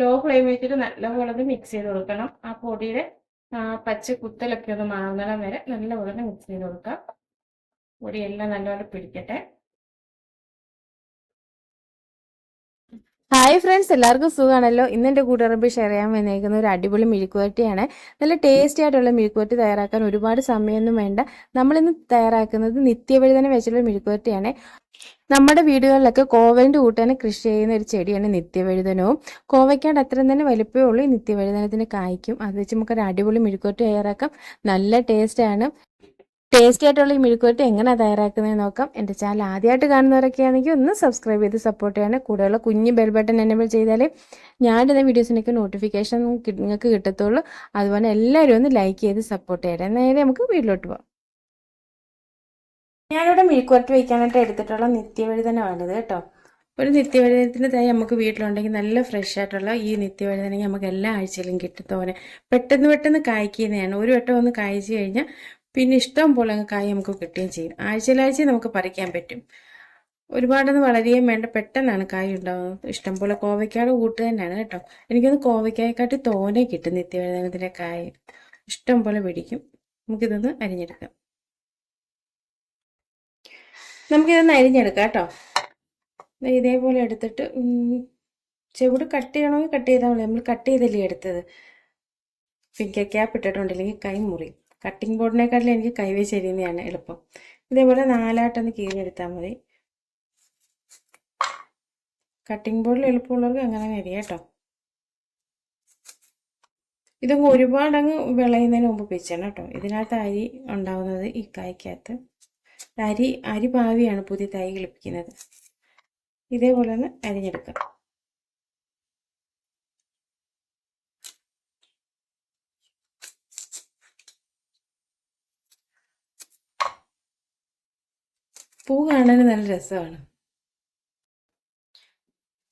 Law flame വെച്ചിട്ട് നല്ലപോലെ mix ചെയ്ത് കൊടുക്കണം. ആ പൊടിയുടെ പച്ച കുത്തലൊക്കെ ഒന്ന് മാറുന്നിടം വരെ നല്ലപോലെ മിക്സ് ചെയ്ത് കൊടുക്കാം. പൊടിയെല്ലാം നല്ലപോലെ പിടിക്കട്ടെ. ഹായ് ഫ്രണ്ട്സ് എല്ലാവർക്കും സുഖമാണല്ലോ? ഇന്ന് എന്റെ കൂട്ടുകാരമ്പ് ഷെയർ ചെയ്യാൻ വന്നേക്കുന്ന ഒരു അടിപൊളി മെഴുക്കുവരട്ടിയാണ് നല്ല ടേസ്റ്റി ആയിട്ടുള്ള മെഴുക്കുവരട്ടി തയ്യാറാക്കാൻ ഒരുപാട് സമയമൊന്നും വേണ്ട. നമ്മളിന്ന് തയ്യാറാക്കുന്നത് നിത്യവഴുതന വെച്ചുള്ള മെഴുക്കുവരട്ടിയാണ് നമ്മുടെ വീടുകളിലൊക്കെ കോവലിന്റെ കൂട്ടാനെ കൃഷി ചെയ്യുന്ന ഒരു ചെടിയാണ് നിത്യവഴുതനവും. കോവയ്ക്കാണ്ട് അത്രയും തന്നെ വലിപ്പമേ ഉള്ളൂ. ഈ നിത്യവഴുതനത്തിന് കായ്ക്കും. അത് വെച്ച് നമുക്കൊരു അടിപൊളി മെഴുക്കുവരട്ടി തയ്യാറാക്കാം. നല്ല ടേസ്റ്റാണ് ടേസ്റ്റി ആയിട്ടുള്ള ഈ മെഴുക്കുവരട്ടി എങ്ങനെയാണ് തയ്യാറാക്കുന്നത് നോക്കാം. എന്റെ ചാനൽ ആദ്യമായിട്ട് കാണുന്നവരൊക്കെ ആണെങ്കിൽ ഒന്ന് സബ്സ്ക്രൈബ് ചെയ്ത് സപ്പോർട്ട് ചെയ്യാൻ കൂടെയുള്ള കുഞ്ഞ് ബെൽ ബട്ടൺ എനേബിൾ ചെയ്താലേ ഞാനിടുന്ന വീഡിയോസിനൊക്കെ നോട്ടിഫിക്കേഷൻ നിങ്ങൾക്ക് കിട്ടത്തുള്ളൂ. അതുപോലെ എല്ലാവരും ഒന്ന് ലൈക്ക് ചെയ്ത് സപ്പോർട്ട് ചെയ്യണം നേരെ നമുക്ക് വീട്ടിലോട്ട് പോകാം ഞാനിവിടെ മെഴുക്കുവരട്ടി വയ്ക്കാനായിട്ട് എടുത്തിട്ടുള്ള നിത്യവഴുതനമാണിത് കേട്ടോ. ഒരു നിത്യവഴുതനത്തിന്റെ തൈ നമുക്ക് വീട്ടിലുണ്ടെങ്കിൽ നല്ല ഫ്രഷ് ആയിട്ടുള്ള ഈ നിത്യവഴുതനെങ്കിൽ നമുക്ക് എല്ലാ ആഴ്ചയിലും കിട്ടും തോനെ പെട്ടെന്ന് പെട്ടെന്ന് കായ്ക്കുന്നതാണ്. ഒരു വട്ടം ഒന്ന് കായ്ച്ചു കഴിഞ്ഞാൽ പിന്നെ ഇഷ്ടം പോലെ കായ് നമുക്ക് കിട്ടുകയും ചെയ്യും. ആഴ്ചയിലാഴ്ച നമുക്ക് പറിക്കാൻ പറ്റും. ഒരുപാടൊന്നും വളരുകയും വേണ്ട. പെട്ടെന്നാണ് കായ് ഉണ്ടാവുന്നത്. ഇഷ്ടം പോലെ കോവയ്ക്കാട് കൂട്ട് തന്നെയാണ് കേട്ടോ. എനിക്കൊന്ന് കോവയ്ക്കായെക്കാട്ടി തോനെ കിട്ടും നിത്യവേദനത്തിന്റെ കായ്. ഇഷ്ടം പോലെ പിടിക്കും നമുക്കിതൊന്ന് അരിഞ്ഞെടുക്കാം. നമുക്കിതൊന്ന് അരിഞ്ഞെടുക്കാം കേട്ടോ. ഇതേപോലെ എടുത്തിട്ട് ചെവിട് കട്ട് ചെയ്യണമെങ്കിൽ കട്ട് ചെയ്താൽ മതി. നമ്മൾ കട്ട് ചെയ്തല്ലേ എടുത്തത്. ഫിംഗർ ക്യാപ്പ് ഇട്ടിട്ടുണ്ടില്ലെങ്കിൽ കൈ മുറി. കട്ടിംഗ് ബോർഡിനെക്കാട്ടിലും എനിക്ക് കൈവേ ചെരിയുന്നതാണ് എളുപ്പം. ഇതേപോലെ നാലായിട്ടൊന്ന് കീറിയെടുത്താൽ മതി. കട്ടിംഗ് ബോർഡിൽ എളുപ്പമുള്ളവർക്ക് അങ്ങനെ അരിയാം കേട്ടോ. ഇതങ്ങ് ഒരുപാടങ്ങ് വിളയുന്നതിന് മുമ്പ് പിച്ചണം കേട്ടോ. ഇതിനകത്ത് അരി ഉണ്ടാവുന്നത് ഈ കായ്ക്കകത്ത്. അരി അരി പാവിയാണ് പുതിയ തൈ കിളിപ്പിക്കുന്നത്. ഇതേപോലെ ഒന്ന് അരിഞ്ഞെടുക്കാം. പൂ കാണാൻ നല്ല രസമാണ്.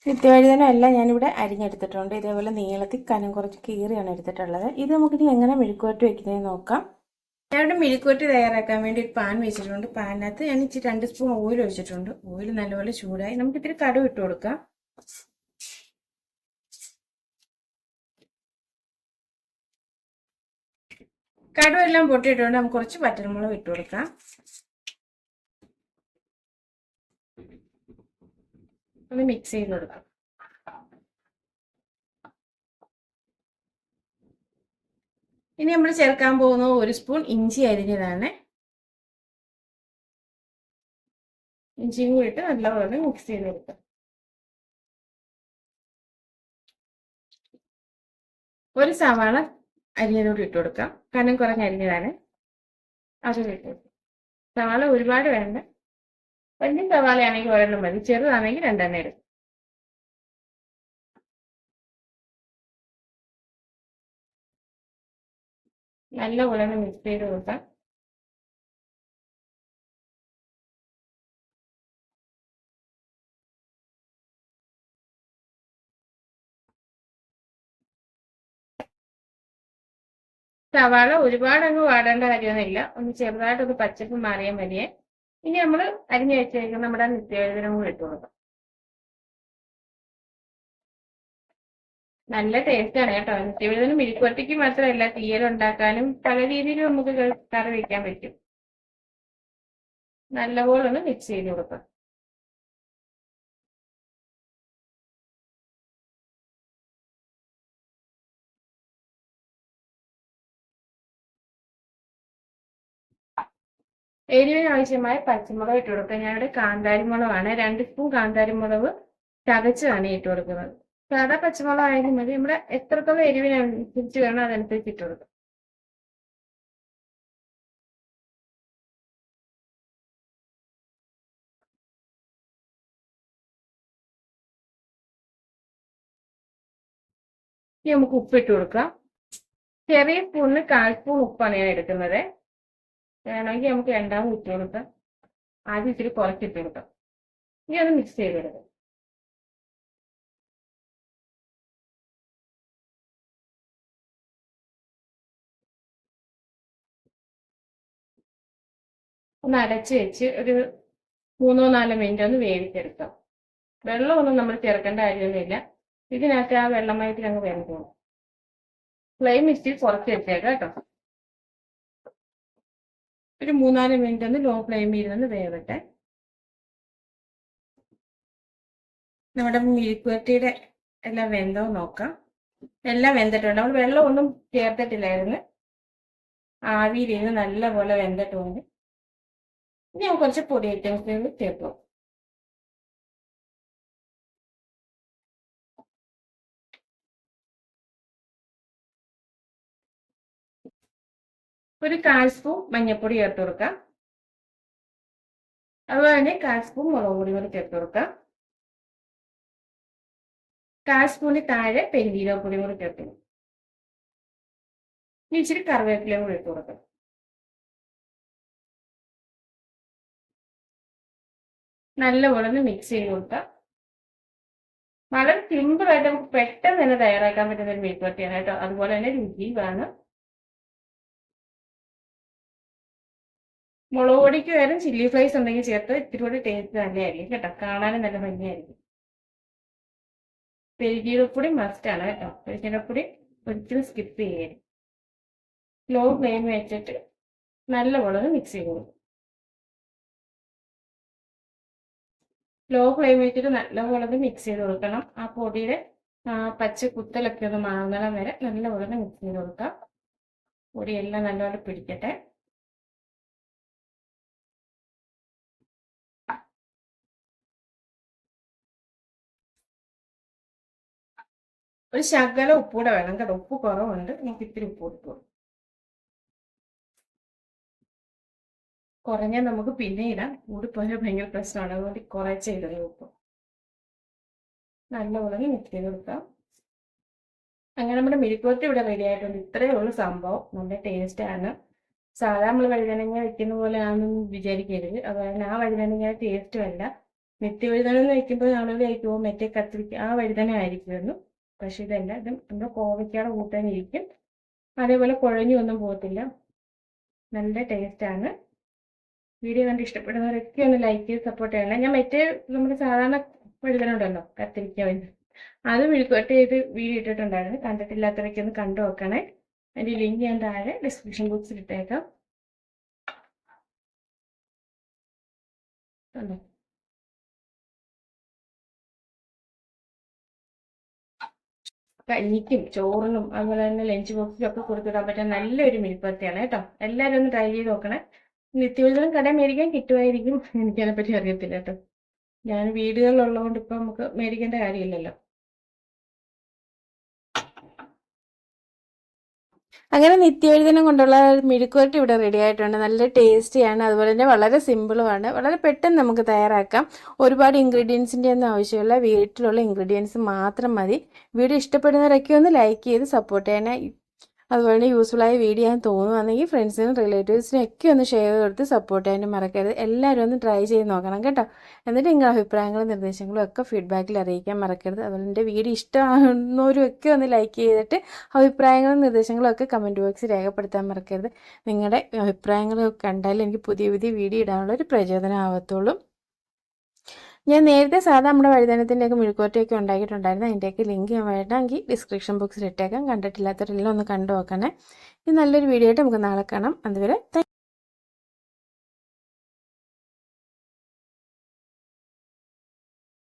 നിത്യവഴുതനല്ല ഞാനിവിടെ അരിഞ്ഞെടുത്തിട്ടുണ്ട്. ഇതേപോലെ നീളത്തിൽ കനം കുറച്ച് കീറിയാണ് എടുത്തിട്ടുള്ളത്. ഇത് നമുക്കിനി എങ്ങനെ മെഴുക്കുവരട്ടി വെക്കുന്നത് നോക്കാം. ഞാനിവിടെ മെഴുക്കുവരട്ടി തയ്യാറാക്കാൻ വേണ്ടി ഒരു പാൻ വെച്ചിട്ടുണ്ട്. പാനിനകത്ത് ഞാൻ ഇച്ചിരി രണ്ട് സ്പൂൺ ഓയിൽ ഒഴിച്ചിട്ടുണ്ട്. ഓയിൽ നല്ലപോലെ ചൂടായി നമുക്ക് ഇത്തിരി കടുവ് ഇട്ട് കൊടുക്കാം. കടുവെല്ലാം പൊട്ടിയിട്ടുണ്ട്. നമുക്ക് കുറച്ച് പറ്റൽമുളക് ഇട്ട് കൊടുക്കാം. ഒന്ന് മിക്സ് ചെയ്ത് കൊടുക്കാം. ഇനി നമ്മൾ ചേർക്കാൻ പോകുന്ന ഒരു സ്പൂൺ ഇഞ്ചി അരിഞ്ഞതാണ്. ഇഞ്ചിയും കൂടി ഇട്ട് നല്ലപോലെ മിക്സ് ചെയ്ത് കൊടുക്കാം. ഒരു സവാള അരിഞ്ഞതോട് ഇട്ട് കൊടുക്കാം. കനം കുറഞ്ഞ അരിഞ്ഞതാണ്. അത് ഇട്ട് കൊടുക്കാം. സവാള ഒരുപാട് വേണ്ട. വലിയ സവാളയാണെങ്കിൽ ഒരെണ്ണം മതി. ചെറുതാണെങ്കിൽ രണ്ടെണ്ണം എടുക്കും. നല്ല പോലെ മിക്സ് ചെയ്ത് കൊടുക്കാം. സവാള ഒരുപാട് അങ്ങ് വാടേണ്ട കാര്യമൊന്നുമില്ല. ഒന്ന് ചെറുതായിട്ടൊന്ന് പച്ചപ്പ് മാറിയാൽ മതിയേ. ഇനി നമ്മൾ അരിഞ്ഞു വെച്ചേക്കുന്ന നമ്മുടെ നിത്യവഴുതനം കൂടി ഇട്ട് കൊടുക്കാം. നല്ല ടേസ്റ്റ് ആണ് കേട്ടോ. നിത്യവഴുതനം മിഴുക്കുവരട്ടിക്ക് മാത്രമല്ല തീയൽ ഉണ്ടാക്കാനും പല രീതിയിലും നമുക്ക് കറി വെക്കാൻ പറ്റും. നല്ലപോലെ ഒന്ന് മിക്സ് ചെയ്ത് കൊടുക്കാം. എരിവിന് ആവശ്യമായ പച്ചമുളക് ഇട്ട് കൊടുക്കുക. കാന്താരി മുളകാണ് രണ്ട് സ്പൂൺ കാന്താരി മുളക് ചതച്ചാണ് ഇട്ട് കൊടുക്കുന്നത്. സാധാ പച്ചമുളക് ആയാലും മതി. നമ്മുടെ എത്രത്തോളം എരിവിനനുസരിച്ച് വേണം അതനുസരിച്ച് ഇട്ട് കൊടുക്കുക ഇനി നമുക്ക് ഉപ്പിട്ട് കൊടുക്കാം. ചെറിയ സ്പൂണിന് കാൽ സ്പൂൺ ഉപ്പാണ് ഞാൻ എടുക്കുന്നത്. വേണമെങ്കിൽ നമുക്ക് രണ്ടാമത് ഇട്ട് കൊടുക്കാം. ആദ്യം ഇച്ചിരി കുറച്ചിട്ട് കൊടുക്കാം. ഇനി അത് മിക്സ് ചെയ്തെടുക്കാം ഒന്ന് അരച്ച് വെച്ച് ഒരു മൂന്നോ നാലോ മിനിറ്റ് ഒന്ന് വേവിച്ചെടുക്കാം. വെള്ളമൊന്നും നമ്മൾ ചേർക്കേണ്ട കാര്യമൊന്നുമില്ല. ഇതിനകത്ത് ആ വെള്ളമയത്തിൽ അങ്ങ് വേണം ഫ്ലെയിം ഇച്ചിരി കുറച്ച് വെച്ചേക്കാം കേട്ടോ. ഒരു മൂന്നാൽ മിനിറ്റ് ഒന്ന് ലോ ഫ്ലെയിമിൽ ഇരുന്ന് വേവട്ടെ. നമ്മുടെ മിൽക്കുവരട്ടിയുടെ എല്ലാം വെന്തോ നോക്കാം. എല്ലാം വെന്തിട്ടുണ്ട്. നമ്മൾ വെള്ളം ഒന്നും ചേർത്തിട്ടില്ലായിരുന്നു. ആവിയിൽ ഇരുന്ന് നല്ലപോലെ വെന്തിട്ടുണ്ട്. ഇനി നമുക്ക് കുറച്ച് പൊടി ഐറ്റംസ് ചേർക്കും. ഒരു കാൽ സ്പൂൺ മഞ്ഞൾപ്പൊടി ചേർത്ത് കൊടുക്കാം. അതുപോലെ തന്നെ കാൽ സ്പൂൺ മുളക് പൊടി കൂടി ചേർത്ത് കൊടുക്കാം. കാൽ സ്പൂണിന് താഴെ പെരിഞ്ചീരകപ്പൊടി കൂടി ചേർത്ത് ഇനി ഇച്ചിരി കറിവേപ്പിലയും കൂടി ഇട്ട് കൊടുക്കാം. നല്ലപോലെ ഒന്ന് മിക്സ് ചെയ്ത് കൊടുക്കാം. വളരെ സിമ്പിളായിട്ട് നമുക്ക് പെട്ടെന്ന് തന്നെ തയ്യാറാക്കാൻ പറ്റുന്ന ഒരു മെഴുക്ക് വരട്ടിയാണ് കേട്ടോ. അതുപോലെ തന്നെ രുചിയുമാണ് മുളക് പൊടിക്ക് പകരം ചില്ലി ഫ്ലൈസ് ഉണ്ടെങ്കിൽ ചേർത്ത് ഇത്തിരി കൂടി ടേസ്റ്റ് നല്ലതായിരിക്കും കേട്ടോ. കാണാനും നല്ല ഭംഗിയായിരിക്കും. പെരുജീരപ്പൊടി മസ്റ്റ് ആണ് കേട്ടോ. പെരുജീരപ്പൊടി ഒരിക്കലും സ്കിപ്പ് ചെയ്യരുത്. ലോ ഫ്ലെയിം വെച്ചിട്ട് നല്ലപോലെ മിക്സ് ചെയ്ത് കൊടുക്കും. ലോ ഫ്ലെയിം വെച്ചിട്ട് നല്ലപോലെ മിക്സ് ചെയ്ത് കൊടുക്കണം. ആ പൊടിയുടെ പച്ച കുത്തലൊക്കെ ഒന്ന് മാറുന്നിടം വരെ നല്ലപോലെ മിക്സ് ചെയ്ത് കൊടുക്കാം. പൊടിയെല്ലാം നല്ലപോലെ പിടിക്കട്ടെ. ഒരു ശകലം ഉപ്പൂടെ വേണം. കേട്ടോ ഉപ്പ് കുറവുണ്ട്. നമുക്ക് ഇത്തിരി ഉപ്പ് കൊടുക്കും. കുറഞ്ഞാൽ നമുക്ക് പിന്നെ ഇടാം. കൂടിപ്പോയാൽ ഭയങ്കര പ്രശ്നമാണ്. അതുകൊണ്ട് കുറച്ചേ ചെയ്തത് ഉപ്പ്. നല്ലപോലെ മിക്സ് ചെയ്ത് കൊടുക്കാം. അങ്ങനെ നമ്മുടെ മെഴുക്കുവരട്ടി ഇവിടെ റെഡി ആയിട്ടുണ്ട്. ഇത്രയേ ഉള്ളൂ സംഭവം. നല്ല ടേസ്റ്റ് ആണ്. സാധാ നമ്മൾ വഴുതനങ്ങ വെക്കുന്ന പോലെ ആണെന്ന് വിചാരിക്കരുത്. അതുപോലെ ആ വഴുതനങ്ങ ടേസ്റ്റും അല്ല നിത്യവഴുതന വെക്കുമ്പോൾ നമ്മൾ കഴിക്കുമ്പോൾ മറ്റേ കത്തിരിക്ക ആ വഴുതന ആയിരിക്കുമായിരുന്നു. പക്ഷെ ഇതല്ല. ഇത് നമ്മുടെ കോവയ്ക്കയുടെ കൂട്ടാൻ ഇരിക്കും അതേപോലെ കുഴഞ്ഞൊന്നും പോകത്തില്ല. നല്ല ടേസ്റ്റ് ആണ്. വീഡിയോ കണ്ട് ഇഷ്ടപ്പെടുന്നവരൊക്കെ ഒന്ന് ലൈക്ക് ചെയ്ത് സപ്പോർട്ട് ചെയ്യണം. ഞാൻ മറ്റേ നമ്മുടെ സാധാരണ വഴുതന ഉണ്ടല്ലോ വേണ്ടി അത് വിഴുക്കോട്ട് ചെയ്ത് വീഡിയോ ഇട്ടിട്ടുണ്ടായിരുന്നു. കണ്ടിട്ടില്ലാത്തവരൊക്കെ ഒന്ന് കണ്ടു നോക്കണേ. അതിന്റെ ലിങ്ക് ഞാൻ താഴെ ഡിസ്ക്രിപ്ഷൻ ബോക്സിൽ ഇട്ടേക്കാം. കണ്ടോ? കഞ്ഞിക്കും ചോറിനും അതുപോലെ തന്നെ ലഞ്ച് ബോക്സിലും ഒക്കെ കൊടുത്തിടാൻ പറ്റിയ നല്ലൊരു മെഴുക്കുവരട്ടിയാണ് കേട്ടോ. എല്ലാവരും ഒന്ന് ട്രൈ ചെയ്ത് നോക്കണേ. നിത്യവിധം കട മേടിക്കാൻ കിട്ടുമായിരിക്കും എനിക്കതിനെപ്പറ്റി അറിയത്തില്ല കേട്ടോ. ഞാൻ വീടുകളിലുള്ളതുകൊണ്ട് ഇപ്പം നമുക്ക് മേടിക്കേണ്ട കാര്യമില്ലല്ലോ. അങ്ങനെ നിത്യവഴുതനം കൊണ്ടുള്ള മെഴുക്കുവരട്ടി ഇവിടെ റെഡി ആയിട്ടുണ്ട്. നല്ല ടേസ്റ്റിയാണ് അതുപോലെ തന്നെ വളരെ സിമ്പിളുമാണ് വളരെ പെട്ടെന്ന് നമുക്ക് തയ്യാറാക്കാം. ഒരുപാട് ഇൻഗ്രീഡിയൻസിന്റെ ഒന്നും ആവശ്യമില്ല. വീട്ടിലുള്ള ഇൻഗ്രീഡിയൻസ് മാത്രം മതി. വീഡിയോ ഇഷ്ടപ്പെടുന്നവരൊക്കെ ഒന്ന് ലൈക്ക് ചെയ്ത് സപ്പോർട്ട് ചെയ്യണേ അതുപോലെ യൂസ്ഫുള്ളായ വീഡിയോ ഞാൻ തോന്നുവാണെങ്കിൽ ഫ്രണ്ട്സിനും റിലേറ്റീവ്സിനും ഒക്കെ ഒന്ന് ഷെയർ കൊടുത്ത് സപ്പോർട്ട് ചെയ്യാനും മറക്കരുത്. എല്ലാവരും ഒന്ന് ട്രൈ ചെയ്ത് നോക്കണം കേട്ടോ. എന്നിട്ട് നിങ്ങളുടെ അഭിപ്രായങ്ങളും നിർദ്ദേശങ്ങളും ഒക്കെ ഫീഡ്ബാക്കിൽ അറിയിക്കാൻ മറക്കരുത്. അതുപോലെ എന്റെ വീഡിയോ ഇഷ്ടമാകുന്നവരും ഒക്കെ ഒന്ന് ലൈക്ക് ചെയ്തിട്ട് അഭിപ്രായങ്ങളും നിർദ്ദേശങ്ങളും ഒക്കെ കമന്റ് ബോക്സിൽ രേഖപ്പെടുത്താൻ മറക്കരുത്. നിങ്ങളുടെ അഭിപ്രായങ്ങൾ കണ്ടാൽ എനിക്ക് പുതിയ പുതിയ വീഡിയോ ഇടാനുള്ള ഒരു പ്രചോദനം ഞാൻ നേരത്തെ സാധാ നമ്മുടെ വഴുതനത്തിന്റെയൊക്കെ മെഴുക്കുവരട്ടിയൊക്കെ ഉണ്ടാക്കിയിട്ടുണ്ടായിരുന്നു. അതിന്റെയൊക്കെ ലിങ്ക് ഞാൻ വേണമെങ്കിൽ ഡിസ്ക്രിപ്ഷൻ ബോക്സിൽ ഇട്ടേക്കാം. കണ്ടിട്ടില്ലാത്തവരെല്ലാം ഒന്ന് കണ്ടു നോക്കണേ. ഇത് നല്ലൊരു വീഡിയോ ആയിട്ട് നമുക്ക് നാളെ കാണാം. അതുവരെ